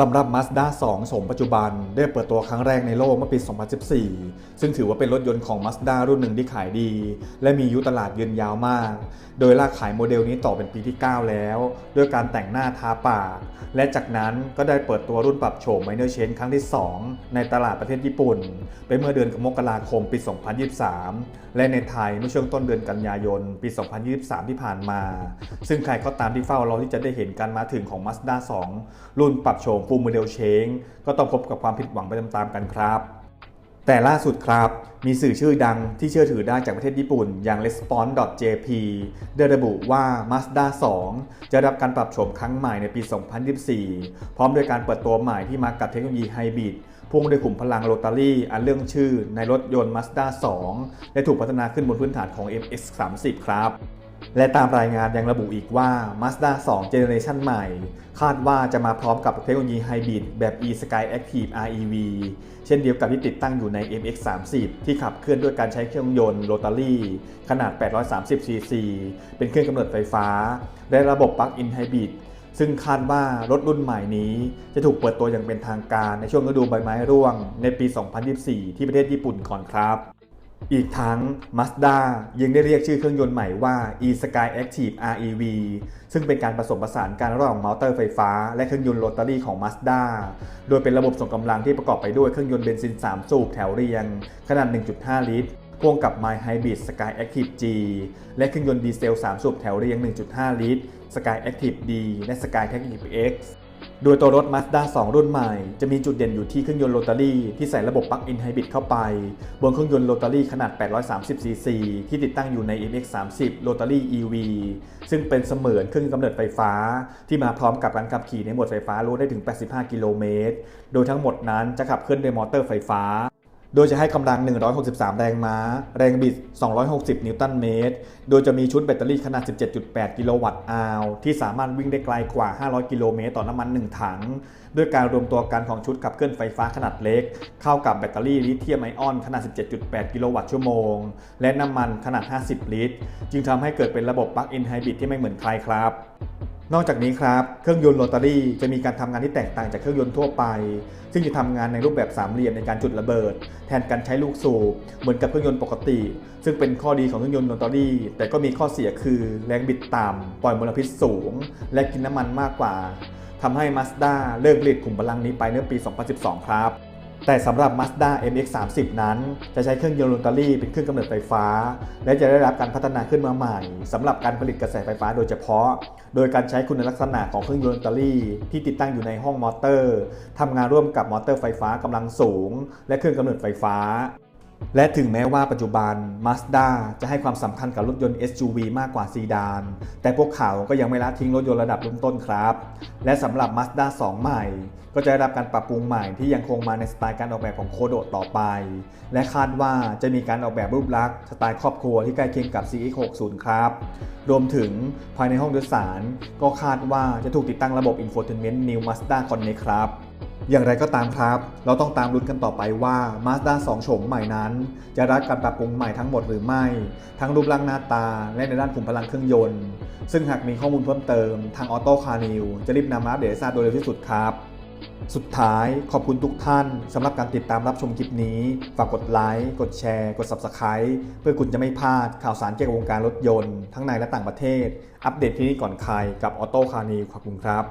สำหรับ Mazda 2โฉมปัจจุบันได้เปิดตัวครั้งแรกในโลกเมื่อปี 2014 ซึ่งถือว่าเป็นรถยนต์ของ Mazda รุ่นหนึ่งที่ขายดี และมียุตลาดยืนยาวมาก โดยลากขายโมเดลนี้ต่อเป็นปีที่ 9 แล้ว ด้วยการแต่งหน้าทาปาก และจากนั้นก็ได้เปิดตัวรุ่นปรับโฉม Minor Change ครั้งที่ 2 ในตลาดประเทศญี่ปุ่นไปเมื่อเดือนมกราคมปี 2023 และในไทยเมื่อช่วงต้นเดือนกันยายนปี 2023 ที่ผ่านมา ซึ่งใครก็ตามที่เฝ้ารอที่จะได้เห็นการมาถึงของ Mazda 2 รุ่นปรับโฉม Full Model Change ก็ต้องพบกับความผิดหวังไปตามๆกันครับ แต่ล่าสุดครับ มีสื่อชื่อดังที่เชื่อถือได้จากประเทศญี่ปุ่นอย่าง Response.jp ได้ระบุว่า Mazda 2 จะรับการปรับโฉมครั้งใหม่ในปี 2024 พร้อมด้วยการเปิดตัวใหม่ที่มากับเทคโนโลยีไฮบริดพุ่งด้วยขุมพลังโรตารี่อันเรื่องชื่อในรถยนต์ Mazda 2 และถูกพัฒนาขึ้นบนพื้นฐานของ MX30 ครับ และตามรายงานยังระบุอีกว่า Mazda 2 Generation ใหม่ คาดว่าจะมาพร้อมกับเทคโนโลยีไฮบริดแบบ e-Sky Active REV เช่นเดียวกับที่ติดตั้งอยู่ใน MX30 ที่ขับเคลื่อนด้วยการใช้เครื่องยนต์โรตารี่ ขนาด 830 cc เป็นเครื่องกำเนิดไฟฟ้า และระบบปลั๊กอินไฮบริดซึ่งคาดว่ารถรุ่นใหม่นี้จะถูกเปิดตัวอย่างเป็นทางการในช่วงฤดูใบไม้ร่วงในปี 2024 ที่ประเทศญี่ปุ่นก่อนครับ อีกทั้ง Mazda ยังได้เรียกชื่อเครื่องยนต์ใหม่ว่า e-Sky Active REV ซึ่งเป็นการผสมผสานกันระหว่างมอเตอร์ไฟฟ้าและเครื่องยนต์โรตารี่ของ Mazda โดยเป็นระบบส่งกำลังที่ประกอบไปด้วยเครื่องยนต์เบนซิน 3 สูบแถวเรียง ขนาด 1.5 ลิตรพ่วงกับ My Hybrid Sky Active G และเครื่องยนต์ดีเซล 3 สูบแถวเรียง 1.5 ลิตร Sky Active D และ Sky Active X โดยตัวรถ Mazda 2 รุ่นใหม่ จะมีจุดเด่นอยู่ที่เครื่องยนต์โรตารี่ที่ใส่ระบบปลั๊กอินไฮบริดเข้าไป บนเครื่องยนต์โรตารี่ขนาด 830 cc ที่ติดตั้งอยู่ใน MX30 โรตารี่ EV ซึ่งเป็นเสมือนเครื่องกำเนิดไฟฟ้า ที่มาพร้อมกับการขับขี่ในโหมดไฟฟ้ารู้ได้ถึง 85 กิโลเมตร โดยทั้งหมดนั้นจะขับเคลื่อนด้วยมอเตอร์ไฟฟ้า โดยจะให้กำลัง 163 แรงม้า แรงบิด 260 นิวตันเมตร โดยจะมีชุดแบตเตอรี่ขนาด 17.8 กิโลวัตต์อาวที่สามารถวิ่งได้ไกลกว่า 500 กิโลเมตรต่อน้ำมัน 1 ถัง ด้วยการรวมตัวกันของชุดขับเคลื่อนไฟฟ้าขนาดเล็ก เข้ากับแบตเตอรี่ลิเธียมไอออนขนาด 17.8 กิโลวัตต์ชั่วโมง และน้ำมันขนาด 50 ลิตร จึงทำให้เกิดเป็นระบบปลั๊กอินไฮบริดที่ไม่เหมือนใครครับ นอกจากนี้ครับ เครื่องยนต์โรตารี่จะมีการทำงานที่แตกต่างจากเครื่องยนต์ทั่วไป ซึ่งจะทำงานในรูปแบบสามเหลี่ยมในการจุดระเบิด แทนการใช้ลูกสูบเหมือนกับเครื่องยนต์ปกติ ซึ่งเป็นข้อดีของเครื่องยนต์โรตารี่ แต่ก็มีข้อเสียคือแรงบิดต่ำปล่อยมลพิษสูง และกินน้ำมันมากกว่าทำให้ Mazda เลิกผลิตขุมพลังนี้ไปเมื่อปี 2012 ครับ แต่สำหรับ Mazda MX-30 นั้น จะใช้เครื่องยนต์โรตารี่เป็นเครื่องกำเนิดไฟฟ้า และจะได้รับการพัฒนาขึ้นมาใหม่สำหรับการผลิตกระแสไฟฟ้าโดยเฉพาะ โดยการใช้คุณลักษณะของเครื่องยนต์โรตารี่ ที่ติดตั้งอยู่ในห้องมอเตอร์ทำงานร่วมกับมอเตอร์ไฟฟ้ากำลังสูง และเครื่องกำเนิดไฟฟ้า และถึงแม้ว่าปัจจุบัน Mazda จะให้ความสำคัญกับรถยนต์ SUV มากกว่าซีดาน แต่พวกเขาก็ยังไม่ละทิ้งรถยนต์ระดับเริ่มต้นครับ และสำหรับ Mazda 2 ใหม่ ก็จะได้รับการปรับปรุงใหม่ที่ยังคงมาในสไตล์การออกแบบของโคโดต่อไป และคาดว่าจะมีการออกแบบรูปลักษณ์สไตล์ครอบครัวที่ใกล้เคียงกับ CX60 ครับ รวมถึงภายในห้องโดยสาร ก็คาดว่าจะถูกติดตั้งระบบ Infotainment New Mazda Connect ครับ อย่างไรก็ตามครับ เราต้องตามลุ้นกันต่อไปว่า Mazda 2 โฉมใหม่นั้น จะรับการปรับปรุงใหม่ทั้งหมดหรือไม่ ทั้งรูปร่างหน้าตา และในด้านขุมพลังเครื่องยนต์ ซึ่งหากมีข้อมูลเพิ่มเติมทาง Auto Car News จะรีบนำมาอัปเดตทราบโดยเร็วที่สุดครับ สุดท้ายขอบคุณทุกท่านสำหรับการติดตามรับชมคลิปนี้ ฝากกดไลค์กดแชร์ กด Subscribe เพื่อคุณจะไม่พลาดข่าวสารเกี่ยวกับวงการรถยนต์ทั้งในและต่างประเทศ อัปเดตที่นี่ก่อนใครกับ Auto Car News ขอบคุณครับ